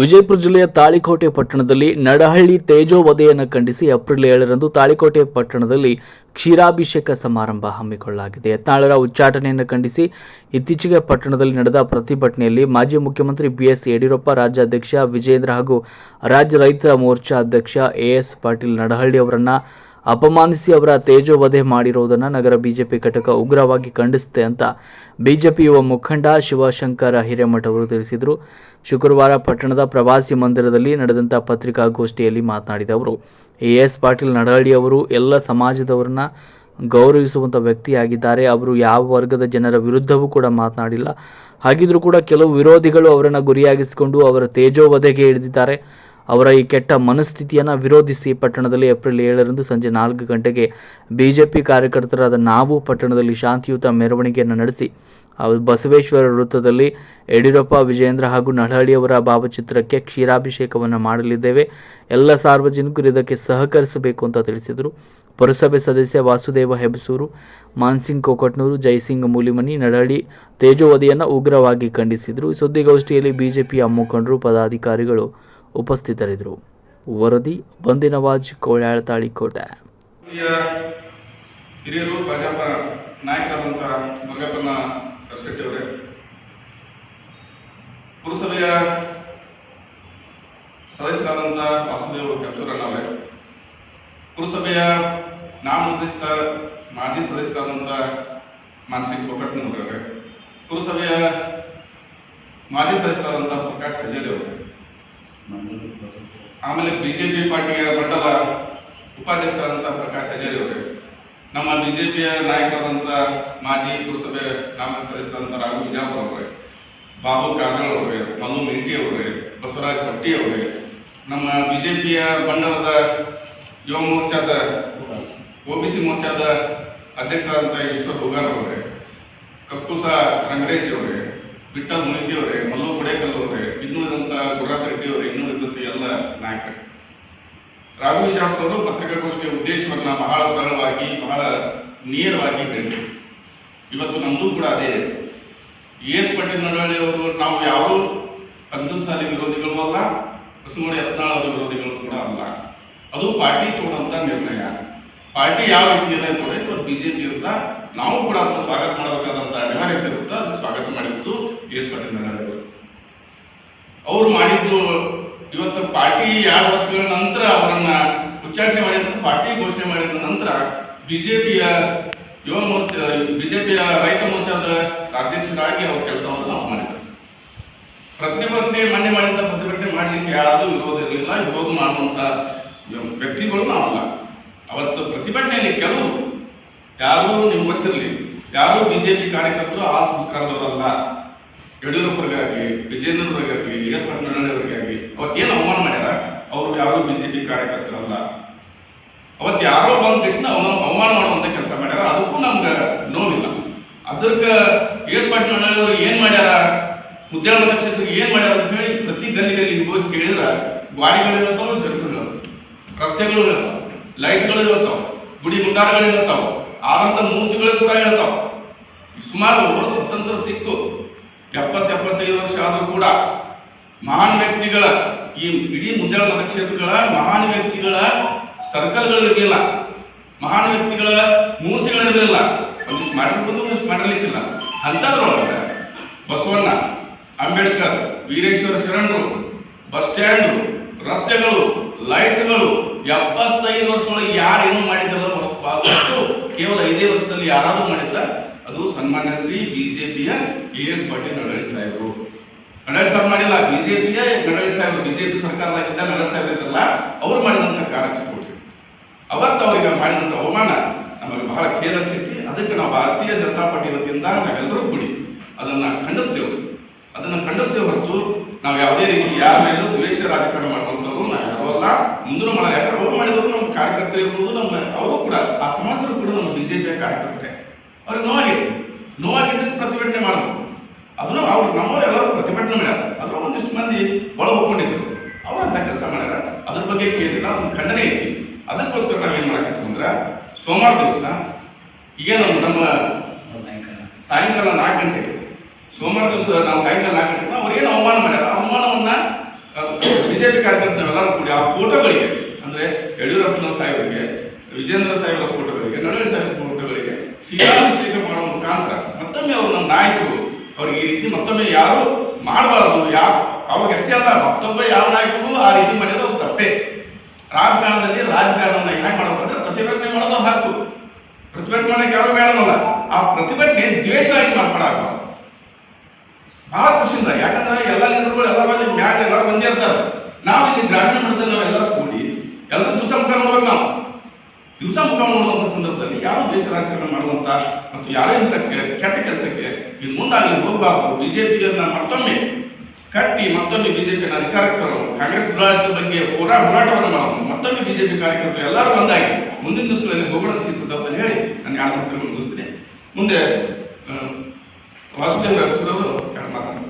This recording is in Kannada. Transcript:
ವಿಜಯಪುರ ಜಿಲ್ಲೆಯ ತಾಳಿಕೋಟೆ ಪಟ್ಟಣದಲ್ಲಿ ನಡಹಳ್ಳಿ ತೇಜೋವಧೆಯನ್ನು ಖಂಡಿಸಿ ಏಪ್ರಿಲ್ ಏಳರಂದು ತಾಳಿಕೋಟೆ ಪಟ್ಟಣದಲ್ಲಿ ಕ್ಷೀರಾಭಿಷೇಕ ಸಮಾರಂಭ ಹಮ್ಮಿಕೊಳ್ಳಲಾಗಿದೆ. ಯತ್ನಾಳರ ಉಚ್ಚಾಟನೆಯನ್ನು ಖಂಡಿಸಿ ಇತ್ತೀಚೆಗೆ ಪಟ್ಟಣದಲ್ಲಿ ನಡೆದ ಪ್ರತಿಭಟನೆಯಲ್ಲಿ ಮಾಜಿ ಮುಖ್ಯಮಂತ್ರಿ ಬಿಎಸ್ ಯಡಿಯೂರಪ್ಪ, ರಾಜ್ಯಾಧ್ಯಕ್ಷ ವಿಜೇಂದ್ರ ಹಾಗೂ ರಾಜ್ಯ ರೈತ ಮೋರ್ಚಾ ಅಧ್ಯಕ್ಷ ಎಎಸ್ ಪಾಟೀಲ್ ನಡಹಳ್ಳಿ ಅವರನ್ನ ಅಪಮಾನಿಸಿ ಅವರ ತೇಜೋವಧೆ ಮಾಡಿರುವುದನ್ನು ನಗರ ಬಿಜೆಪಿ ಘಟಕ ಉಗ್ರವಾಗಿ ಖಂಡಿಸುತ್ತೆ ಅಂತ ಬಿಜೆಪಿ ಯುವ ಮುಖಂಡ ಶಿವಶಂಕರ ಹಿರೇಮಠ ಅವರು ತಿಳಿಸಿದರು. ಶುಕ್ರವಾರ ಪಟ್ಟಣದ ಪ್ರವಾಸಿ ಮಂದಿರದಲ್ಲಿ ನಡೆದಂಥ ಪತ್ರಿಕಾಗೋಷ್ಠಿಯಲ್ಲಿ ಮಾತನಾಡಿದ ಅವರು, ಎ ಎಸ್ ಪಾಟೀಲ್ ನಡಹಳ್ಳಿ ಅವರು ಎಲ್ಲ ಸಮಾಜದವರನ್ನ ಗೌರವಿಸುವಂಥ ವ್ಯಕ್ತಿಯಾಗಿದ್ದಾರೆ. ಅವರು ಯಾವ ವರ್ಗದ ಜನರ ವಿರುದ್ಧವೂ ಕೂಡ ಮಾತನಾಡಿಲ್ಲ. ಹಾಗಿದ್ರೂ ಕೂಡ ಕೆಲವು ವಿರೋಧಿಗಳು ಅವರನ್ನು ಗುರಿಯಾಗಿಸಿಕೊಂಡು ಅವರ ತೇಜೋವಧೆಗೆ ಇಳಿದಿದ್ದಾರೆ. ಅವರ ಈ ಕೆಟ್ಟ ಮನಸ್ಥಿತಿಯನ್ನು ವಿರೋಧಿಸಿ ಪಟ್ಟಣದಲ್ಲಿ ಏಪ್ರಿಲ್ ಏಳರಂದು ಸಂಜೆ ನಾಲ್ಕು ಗಂಟೆಗೆ ಬಿಜೆಪಿ ಕಾರ್ಯಕರ್ತರಾದ ನಾವು ಪಟ್ಟಣದಲ್ಲಿ ಶಾಂತಿಯುತ ಮೆರವಣಿಗೆಯನ್ನು ನಡೆಸಿ ಬಸವೇಶ್ವರ ವೃತ್ತದಲ್ಲಿ ಯಡಿಯೂರಪ್ಪ ವಿಜೇಂದ್ರ ಹಾಗೂ ನಳಹಳ್ಳಿಯವರ ಭಾವಚಿತ್ರಕ್ಕೆ ಕ್ಷೀರಾಭಿಷೇಕವನ್ನು ಮಾಡಲಿದ್ದೇವೆ. ಎಲ್ಲ ಸಾರ್ವಜನಿಕರು ಇದಕ್ಕೆ ಸಹಕರಿಸಬೇಕು ಅಂತ ತಿಳಿಸಿದರು. ಪುರಸಭೆ ಸದಸ್ಯ ವಾಸುದೇವ ಹೆಬಸೂರು ಮಾನ್ಸಿಂಗ್ ಕೋಕಟ್ನೂರು ಜಯಸಿಂಗ್ ಮೂಲಿಮನಿ, ನಡಹಳ್ಳಿ ತೇಜೋವಧಿಯನ್ನು ಉಗ್ರವಾಗಿ ಖಂಡಿಸಿದರು. ಸುದ್ದಿಗೋಷ್ಠಿಯಲ್ಲಿ ಬಿಜೆಪಿಯ ಮುಖಂಡರು, ಪದಾಧಿಕಾರಿಗಳು ಉಪಸ್ಥಿತರಿದ್ದರು. ವರದಿ, ಬಂದಿನವಾಜ್, ಕೋಳ್ಯಾಳ ಹಿರಿಯ, ಹಿರಿಯರು ಭಾಜಪ ನಾಯಕರಾದಂಥ ಮಂಗಪ್ಪನ ಸರಸ್ವತಿ ಪುರಸಭೆಯ ಸದಸ್ಯರಾದಂಥ ವಾಸುದೇವ ಕೆಂಚೂರಣ್ಣ ಅವರೇ. ಪುರಸಭೆಯ ನಾಮನಿರ್ದಿಷ್ಟ ಮಾಜಿ ಸದಸ್ಯರಾದಂಥ ಮಾನಸಿಕ ಕೊಕಟ್ನವರೇ ಪುರಸಭೆಯ ಮಾಜಿ ಸದಸ್ಯರಾದಂಥ ಪ್ರಕಾಶ್ ಕಜೇರಿ ಅವರೇ. ಆಮೇಲೆ ಬಿಜೆಪಿ ಪಾರ್ಟಿಯ ಬಂಡಲ ಉಪಾಧ್ಯಕ್ಷರಾದಂಥ ಪ್ರಕಾಶ್ ಅವರು. ನಮ್ಮ ಬಿಜೆಪಿಯ ನಾಯಕರಾದಂಥ ಮಾಜಿ ಪುರಸಭೆ ನಾಮ ಸದಸ್ಯರಾದಂಥ ರಾಘು ಬಿಜಾಪುರ ಅವರೇ, ಬಾಬು ಕಾರಜೋಳ ಅವರೇ ಮನು ಮಿಂಟಿ ಅವರೇ, ಬಸವರಾಜ್ ಪಟ್ಟಿ ಅವರೇ, ನಮ್ಮ ಬಿಜೆಪಿಯ ಬಂಡಲದ ಯುವ ಮೋರ್ಚಾದ ಒಬಿಸಿ ಮೋರ್ಚಾದ ಅಧ್ಯಕ್ಷರಾದಂಥ ಈಶ್ವರ್ ಹುಗಾರ್ ಅವರೇ, ಕಕ್ಕುಸ ರಂಗರೇಶ್ ಅವರೇ ವಿಠಲ್ ಮೊಯ್ತಿ ಅವರೇ ಮಲ್ಲೋ ಕೊಡೇಕಲ್ ಅವರೇ ಇನ್ನುಳಿದಂಥ ಗುರುರಾಜ್ ರೆಡ್ಡಿ ಅವರೇ ಎಲ್ಲ ನಾಯಕ ರಾಘು ಬಿಜಾಪುರ ಅವರು ಪತ್ರಿಕಾಗೋಷ್ಠಿಯ ಉದ್ದೇಶವನ್ನ ಬಹಳ ಸರಳವಾಗಿ, ಬಹಳ ನೇರವಾಗಿ ಹೇಳಿದರು. ಇವತ್ತು ನಮ್ಮದು ಕೂಡ ಅದೇ. ಎ ಎಸ್ ಪಟೇಲ್ ನಡವಳ್ಳಿ ಅವರು ನಾವು ಯಾರು ಪಂಚಮ ಸಾಲಿ ವಿರೋಧಿಗಳು ಅಲ್ಲ, ಬಸವನಗುಡಿ ಯತ್ನಾಳ್ ಅವರ ವಿರೋಧಿಗಳು ಕೂಡ ಅಲ್ಲ. ಅದು ಪಾರ್ಟಿ ತಗೊಂಡಂತ ನಿರ್ಣಯ. ಪಾರ್ಟಿ ಯಾವ ರೀತಿ ನಿರ್ಣಯ ಇವತ್ತು ಬಿಜೆಪಿ ಅಂತ ನಾವು ಕೂಡ ಅದನ್ನು ಸ್ವಾಗತ ಮಾಡಬೇಕಾದಂತ ಅನಿವಾರ್ಯತೆ ಇರುತ್ತೆ, ಅದನ್ನು ಸ್ವಾಗತ ಮಾಡಿದ್ದು ಎ ಎಸ್ ಪಾಟೀಲ್ ಅವರು. ಮಾಡಿದ್ದು ಇವತ್ತು ಪಾರ್ಟಿ ಎರಡು ವರ್ಷಗಳ ನಂತರ ಅವರನ್ನ ಉಚ್ಚಾಟನೆ ಮಾಡಿದ ಪಾರ್ಟಿ ಘೋಷಣೆ ಮಾಡಿದ ನಂತರ ಬಿಜೆಪಿಯ ಯುವ ಮೋರ್ಚಾ, ಬಿಜೆಪಿಯ ರೈತ ಮೋರ್ಚಾದ ಅಧ್ಯಕ್ಷರಾಗಿ ಅವರು ಕೆಲಸವನ್ನು ನಾವು ಮಾಡಿದ್ದಾರೆ ಪ್ರತಿಭಟನೆ ಮನ್ನೆ ಮಾಡಿದಂಥ ಪ್ರತಿಭಟನೆ ಮಾಡಲಿಕ್ಕೆ ಯಾರು ವಿರೋಧ ಇರಲಿಲ್ಲ. ವಿರೋಧ ಮಾಡುವಂತ ವ್ಯಕ್ತಿಗಳು ನಾವಲ್ಲ. ಅವತ್ತು ಪ್ರತಿಭಟನೆಯಲ್ಲಿ ಕೆಲವು ಯಾರು ನಿಮ್ಗೆ ಗೊತ್ತಿರಲಿ. ಯಾರು ಬಿಜೆಪಿ ಕಾರ್ಯಕರ್ತರು ಆ ಸಂಸ್ಕಾರದವರಲ್ಲ. ಯಡಿಯೂರಪ್ಪರಿಗಾಗಿ ವಿಜೇಂದ್ರವರಿಗಾಗಿ ಎಸ್ ಅವತ್ತು ಏನು ಅವಮಾನ ಮಾಡ್ಯಾರ? ಅವರು ಯಾರು ಬಿಜೆಪಿ ಕಾರ್ಯಕರ್ತರಲ್ಲ. ಅವತ್ತು ಯಾರೋ ಬಂದ ತಕ್ಷಣ ಅವನು ಅವಮಾನ ಮಾಡುವಂತ ಕೆಲಸ ಮಾಡ್ಯಾರ. ಅದಕ್ಕೂ ನಮ್ಗೆ ನೋವಿಲ್ಲ. ಅದಕ್ಕೆ ಎಸ್ ಪಟ್ನಳ್ಳಿಯವರು ಏನು ಮಾಡ್ಯಾರ? ಮುದ್ಯಾಳ ಕ್ಷೇತ್ರಕ್ಕೆ ಏನು ಮಾಡ್ಯಾರ ಅಂತ ಹೇಳಿ ಪ್ರತಿ ಗಲ್ಲಿಗಲ್ಲಿ ಹೋಗಿ ಕೇಳಿದ್ರೆ ಗಾಡಿಗಳು ಇರ್ತಾವ ಜನಗಳು ರಸ್ತೆಗಳು ಇರ್ತಾವ ಲೈಟ್ಗಳು ಇರ್ತಾವ ಗುಡಿ ಗುಂಡಾರಗಳು ಇರ್ತಾವ ಆದಂಥ ಮೂರ್ತಿಗಳು ಕೂಡ ಇರ್ತಾವ ಸುಮಾರು ಸ್ವತಂತ್ರ ಸಿಕ್ತು ಎಪ್ಪತ್ತು ಎಪ್ಪತ್ತೈದು ವರ್ಷ ಆದರೂ ಕೂಡ ಮಹಾನ್ ವ್ಯಕ್ತಿಗಳ ಈ ಇಡೀ ಮುದ್ಯಾಳ ಮತಕ್ಷೇತ್ರಗಳ ಮಹಾನ್ ವ್ಯಕ್ತಿಗಳ ಸರ್ಕಲ್ಗಳಿರಲಿಲ್ಲ ಮಹಾನ್ ವ್ಯಕ್ತಿಗಳ ಮೂರ್ತಿಗಳಿರಲಿಲ್ಲ ಒಂದಿಷ್ಟು ಮಾಡಿರ್ಬೋದು ಒಂದಿಷ್ಟು ಮಾಡಿರ್ಲಿಕ್ಕಿಲ್ಲ ಅಂಥದ್ರೊಳಗೆ ಬಸವಣ್ಣ, ಅಂಬೇಡ್ಕರ್, ವೀರೇಶ್ವರ ಶರಣರು, ಬಸ್ ಸ್ಟ್ಯಾಂಡು, ರಸ್ತೆಗಳು, ಲೈಟ್ಗಳು ಎಪ್ಪತ್ತೈದು ವರ್ಷದೊಳಗೆ ಯಾರೇನು ಏನೋ ಮಾಡಿದ್ದಲ್ಲ ಅಷ್ಟು ಕೇವಲ ಐದೇ ವರ್ಷದಲ್ಲಿ ಯಾರಾದರೂ ಮಾಡಿದ್ದ ಅದು ಸನ್ಮಾನ್ಯ ಶ್ರೀ ಬಿಜೆಪಿಯ ಎ ಎಸ್ ಪಾಟೀಲ್ ನಡಳಿ ಸಾಹೇಬರು. ನಡಳಿ ಸಾಹೇಬ್ ಮಾಡಿಲ್ಲ, ಬಿಜೆಪಿಯ ನಡಳಿ ಸಾಹೇಬರು ಬಿಜೆಪಿ ಸರ್ಕಾರದಾಗಿದ್ದ ನಡಳಿ ಸಾಹೇಬ್ ಇದ್ದಲ್ಲ ಅವ್ರು ಮಾಡಿದಂತ ಕಾರ್ಯಚಟುವಟಿಕೆ. ಅವತ್ತು ಅವರಿಗೆ ಮಾಡಿದಂತ ಅವಮಾನ ನಮಗೆ ಬಹಳ ಖೇದ ಅನಿಸೈತಿ. ಅದಕ್ಕೆ ನಾವು ಭಾರತೀಯ ಜನತಾ ಪಾರ್ಟಿ ವತಿಯಿಂದ ನಾವೆಲ್ಲರೂ ಕೂಡಿ ಅದನ್ನ ಖಂಡಿಸ್ತೇವೆ. ಅದನ್ನ ಖಂಡಿಸ್ತೇವೆ ಹೊರತು ನಾವು ಯಾವುದೇ ರೀತಿ ಯಾರ ಮೇಲೂ ದ್ವೇಷ ರಾಜಕಾರಣ ಮಾಡುವಂಥವ್ರು ನಾವು ಯಾರೋ ಅಲ್ಲ. ಮುಂದೂ ಮಾಡಲ್ಲ ಯಾಕಂದ್ರೆ ಅವರು ಮಾಡಿದವರು ನಮ್ಮ ಕಾರ್ಯಕರ್ತರು ಇರ್ಬೋದು, ನಮ್ಮ ಅವರು ಕೂಡ, ಆ ಸಮಾಜರು ಕೂಡ ನಮ್ಮ ಬಿಜೆಪಿಯ ಕಾರ್ಯಕರ್ತರೆ. ಅವ್ರಿಗೆ ನೋವಾಗಿದೆ ನೋವಾಗಿದ್ದಕ್ಕೆ ಪ್ರತಿಭಟನೆ ಮಾಡಬೇಕು. ಅದನ್ನು ಅವ್ರು ನಮ್ಮವ್ರು ಎಲ್ಲರೂ ಪ್ರತಿಭಟನೆ ಮಾಡ್ಯಾರ. ಅದರ ಒಂದಿಷ್ಟು ಮಂದಿ ಒಳ ಒಪ್ಕೊಂಡಿದ್ರು. ಅವ್ರು ಅಂತ ಕೆಲಸ ಮಾಡ್ಯಾರ. ಅದ್ರ ಬಗ್ಗೆ ಕೇಳಿಲ್ಲ ಅದೊಂದು ಖಂಡನೆ ಐತಿ. ಅದಕ್ಕೋಸ್ಕರ ನಾವೇನು ಮಾಡಕತ್ತೀವಿ ಅಂದ್ರೆ, ಸೋಮವಾರ ದಿವಸ ಈಗೇನು ನಮ್ಮ ಸಾಯಂಕಾಲ ನಾಲ್ಕು ಗಂಟೆಗೆ, ಸೋಮವಾರ ದಿವಸ ನಾವು ಸಾಯಂಕಾಲ ನಾಲ್ಕು ಗಂಟೆಗೆ ಅವ್ರು ಏನು ಅವಮಾನ ಮಾಡ್ಯಾರ? ಅವಮಾನವನ್ನ ಬಿಜೆಪಿ ಕಾರ್ಯಕರ್ತರೆಲ್ಲರೂ ಕೂಡಿ ಆ ಫೋಟೋಗಳಿಗೆ, ಅಂದ್ರೆ ಯಡಿಯೂರಪ್ಪನ ಸಾಹೇಬರಿಗೆ, ವಿಜೇಂದ್ರ ಸಾಹೇಬರ ಫೋಟೋಗಳಿಗೆ, ನಡುವೆ ಸಾಹೇಬರ ಫೋಟೋಗಳಿಗೆ ಶಿಲಾಭಿಷೇಕ ಮಾಡುವ ಮುಖಾಂತರ ಮತ್ತೊಮ್ಮೆ ಅವರು ನಮ್ಮ ನಾಯಕರು, ಅವ್ರಿಗೆ ಈ ರೀತಿ ಮತ್ತೊಮ್ಮೆ ಯಾರು ಮಾಡಬಾರದು ಯಾರು ಅವ್ರಿಗೆ ಅಷ್ಟೇ ಅಲ್ಲ, ಮತ್ತೊಬ್ಬ ಯಾವ ನಾಯಕರು ಆ ರೀತಿ ಮಾಡಿದ್ರೆ ಅದು ತಪ್ಪೇ. ರಾಜಕಾರಣದಲ್ಲಿ ರಾಜಕಾರಣನ ಯಾಕೆ ಮಾಡಬೇಕು ಅಂದ್ರೆ ಪ್ರತಿಭಟನೆ ಮಾಡೋದು ಹಾಕು ಪ್ರತಿಭಟನೆ ಮಾಡಕ್ಕೆ ಯಾರು ಬೇಡನಲ್ಲ. ಆ ಪ್ರತಿಭಟನೆ ದ್ವೇಷವಾಗಿ ಮಾತಾಡಬಾರ್ದು ಬಹಳ ಖುಷಿಯಿಂದ, ಯಾಕಂದ್ರೆ ಎಲ್ಲ ಲೀಡರ್ಗಳು ಎಲ್ಲ ಬಂದು ಮ್ಯಾಟ್ ಎಲ್ಲರೂ ಬಂದಿರ್ತಾರೆ. ನಾವು ಇಲ್ಲಿ ಗ್ರಾಮೀಣ ಮಟ್ಟದಲ್ಲಿ ನಾವು ಎಲ್ಲರೂ ಕೂಡಿ ಎಲ್ಲರೂ ದಿವಸ ಮುಖ ನೋಡ್ಬೇಕು ನಾವು. ದಿವಸ ಮುಖ ನೋಡುವಂತ ಸಂದರ್ಭದಲ್ಲಿ ಯಾರು ದೇಶ ರಾಜಕಾರಣ ಮಾಡುವಂತ ಮತ್ತು ಯಾರೇ ಇಂಥ ಕೆಟ್ಟ ಕೆಲಸಕ್ಕೆ ಇನ್ನು ಮುಂದಾಗಿ ಹೋಗಬಾರ್ದು. ಬಿಜೆಪಿಯನ್ನ ಮತ್ತೊಮ್ಮೆ ಕಟ್ಟಿ ಮತ್ತೊಮ್ಮೆ ಬಿಜೆಪಿ ಅಧಿಕಾರಕ್ಕೆ ತರಲು ಕಾಂಗ್ರೆಸ್ ದುರಾಡಳಿತದ ಬಗ್ಗೆ ಹೋರಾಟ ಹೋರಾಟವನ್ನು ಮಾಡೋದು ಮತ್ತೊಮ್ಮೆ ಬಿಜೆಪಿ ಕಾರ್ಯಕರ್ತರು ಎಲ್ಲರೂ ಒಂದಾಗಿ ಮುಂದಿನ ದಿವಸಗಳಲ್ಲಿ ಹೋಗೋಣ ಈ ಸಂದರ್ಭದಲ್ಲಿ ಹೇಳಿ ನನ್ನ ಎರಡು ಮಾತುಗಳನ್ನು ಮುಂದೆ ವಾಸುದೇವ ಅವರು ಎರಡು ಮಾತನಾಡ್ತಾರೆ